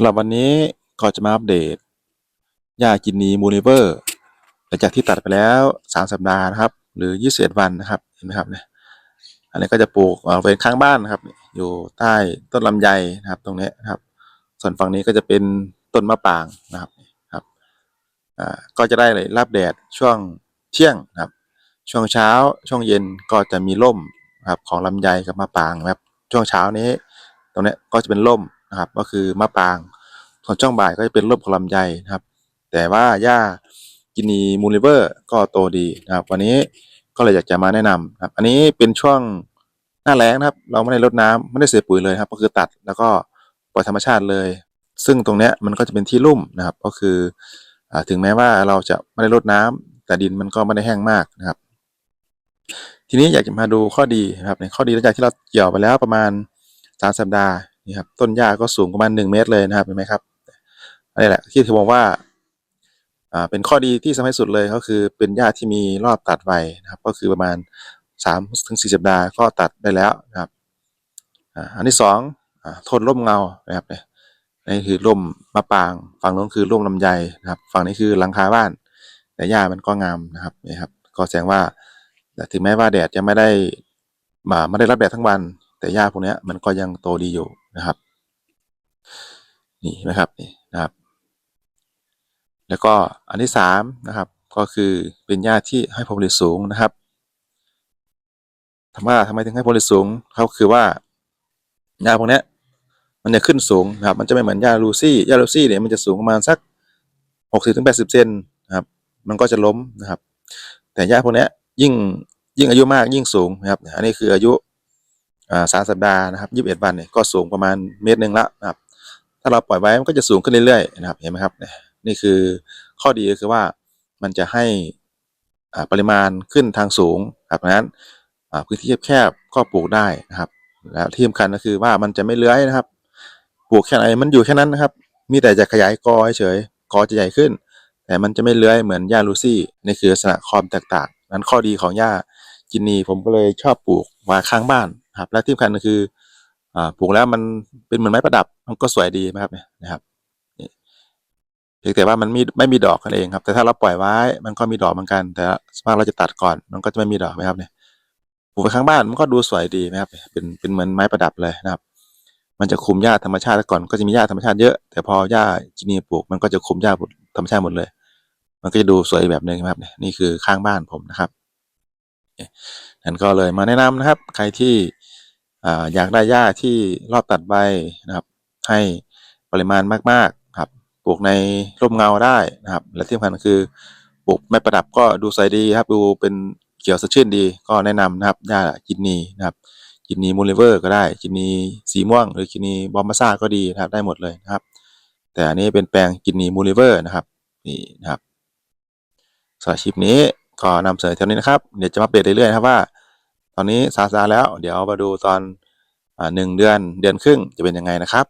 สำหรับวันนี้ก็จะมาอัปเดตหญ้ากินนีมูนิเวอร์หลังจากที่ตัดไปแล้วสามสัปดาห์นะครับ หรือยี่สิบเอ็ดวันนะครับเห็นไหมครับเนี่ยอันนี้ก็จะปลูกเอ่อเป็นข้างบ้านนะครับ อยู่ใต้ต้นลำไยนะครับ ตรงนี้นะครับ ส่วนฝั่งนี้ก็จะเป็นต้นมะปรางนะครับครับอ่าก็จะได้เลยรับแดดช่วงเที่ยงนะครับ ช่วงเช้าช่วงเย็นก็จะมีร่มครับของลำไยกับมะปรางนะครับ ช่วงเช้านี้ ตรงนี้ก็จะเป็นร่ม นะครับ ก็คือมะปราง ส่วนช่วงบ่ายก็จะเป็นร่มของลำไยนะครับ แต่ว่าหญ้ากินีมูลิเวอร์ก็โตดีนะครับ วันนี้ก็เลยอยากจะมาแนะนำนะครับ อันนี้เป็นช่วงหน้าแล้งนะครับ เราไม่ได้รดน้ำไม่ได้เสียปุ๋ยเลยครับ ก็คือตัดแล้วก็ปล่อยธรรมชาติเลย ซึ่งตรงเนี้ยมันก็จะเป็นที่ลุ่มนะครับ ก็คืออถึงแม้ว่าเราจะไม่ได้รดน้ำแต่ดินมันก็ไม่ได้แห้งมากนะครับ ทีนี้อยากจะมาดูข้อดีนะครับในข้อดีหลังจากที่เราเกี่ยวไปแล้วประมาณสามสัปดาห์ นี่ครับต้นหญ้าก็สูงประมาณหนึ่งเมตรเลยนะครับเห็นไหมครับอันนี้แหละที่ถือบอกว่าอ่าเป็นข้อดีที่สำคัญสุดเลยก็คือเป็นหญ้าที่มีรอบตัดไวนะครับ ก็คือประมาณสามถึงสี่สัปดาห์ก็ตัดได้แล้วนะครับอ่าอันที่สองอ่าทนร่มเงานะครับเนี่ยนี่คือร่มมะปราง ฝั่งโน้นคือร่มลำไยนะครับ ฝั่งนี้คือหลังคาบ้าน แต่หญ้ามันก็งามนะครับนี่ครับ ก็แสดงว่าถึงแม้ว่าแดดจะไม่ได้มาไม่ได้รับแดดทั้งวัน แต่หญ้าพวกนี้มันก็ยังโตดีอยู่นะครับ นี่นะครับนี่นะครับ แล้วก็อันที่สามนะครับก็คือเป็นหญ้าที่ให้ผลผลิตสูงนะครับถามทำไมถึงให้ผลผลิตสูงเขาคือว่าหญ้าพวกนี้มันจะขึ้นสูงนะครับ มันจะไม่เหมือนหญ้าลูซี่หญ้าลูซี่เนี่ยมันจะสูงประมาณสักหกสิบถึงแปดสิบเซนนะครับ มันก็จะล้มนะครับ แต่หญ้าพวกนี้ยิ่งยิ่งอายุมากยิ่งสูงนะครับ อันนี้คืออายุ สามสัปดาห์นะครับยี่สิบเอ็ดวันเนี่ยก็สูงประมาณเมตรหนึ่งละนะครับ ถ้าเราปล่อยไว้มันก็จะสูงขึ้นเรื่อยๆนะครับเห็นไหมครับนี่คือข้อดีก็คือว่ามันจะให้ปริมาณขึ้นทางสูงครับเพราะฉะนั้นพื้นที่แคบๆก็ปลูกได้นะครับแล้วที่สำคัญก็คือว่ามันจะไม่เลื้อยนะครับ ปลูกแค่ไหนมันอยู่แค่นั้นนะครับ มีแต่จะขยายกอเฉยกอจะใหญ่ขึ้น แต่มันจะไม่เลื้อยเหมือนหญ้าลูซี่นี่คือลักษณะความแตกต่างนั้นข้อดีของหญ้ากินนีผมก็เลยชอบปลูกไว้ข้างบ้าน ครับและที่สำคัญก็คืออ่าปลูกแล้วมันเป็นเหมือนไม้ประดับ มันก็สวยดีนะครับเนี่ยนะครับเพียงแต่ว่ามันมีไม่มีดอกกันเองครับ แต่ถ้าเราปล่อยไว้มันก็มีดอกเหมือนกัน แต่สมมติเราจะตัดก่อน มันก็จะไม่มีดอกนะครับเนี่ยปลูกไว้ข้างบ้านมันก็ดูสวยดีนะครับ เป็นเป็นเหมือนไม้ประดับเลยนะครับ มันจะคุมหญ้าธรรมชาติก่อนก็จะมีหญ้าธรรมชาติเยอะ แต่พอหญ้ากินีปลูกมันก็จะคุมหญ้าธรรมชาติหมดเลย มันก็จะดูสวยแบบนึงครับเนี่ยนี่คือข้างบ้านผมนะครับ นั่นก็เลยมาแนะนำนะครับ ใครที่ออยากได้หญ้าที่รอบตัดใบนะครับ ให้ปริมาณมากๆครับปลูกในร่มเงาได้นะครับ และที่สำคัญคือปลูกไม่ประดับก็ดูใสดีครับ ดูเป็นเขียวสดชื่นดี ก็แนะนำนะครับหญ้ากินนีนะครับกินนีมูลเลเวอร์ก็ได้กินนีสีม่วง หรือกินนีบอมมาซ่าก็ดีนะครับได้หมดเลยนะครับ แต่อันนี้เป็นแปลงกินนีมูลเลเวอร์นะครับนี่นะครับสำหรับคลิปนี้ ก็นำเสนอเท่านี้นะครับ เดี๋ยวจะมาอัปเดตเรื่อยๆครับว่า ตอนนี้ซาซาแล้ว เดี๋ยวมาดูตอนหนึ่งเดือนเดือนครึ่งจะเป็นยังไงนะครับ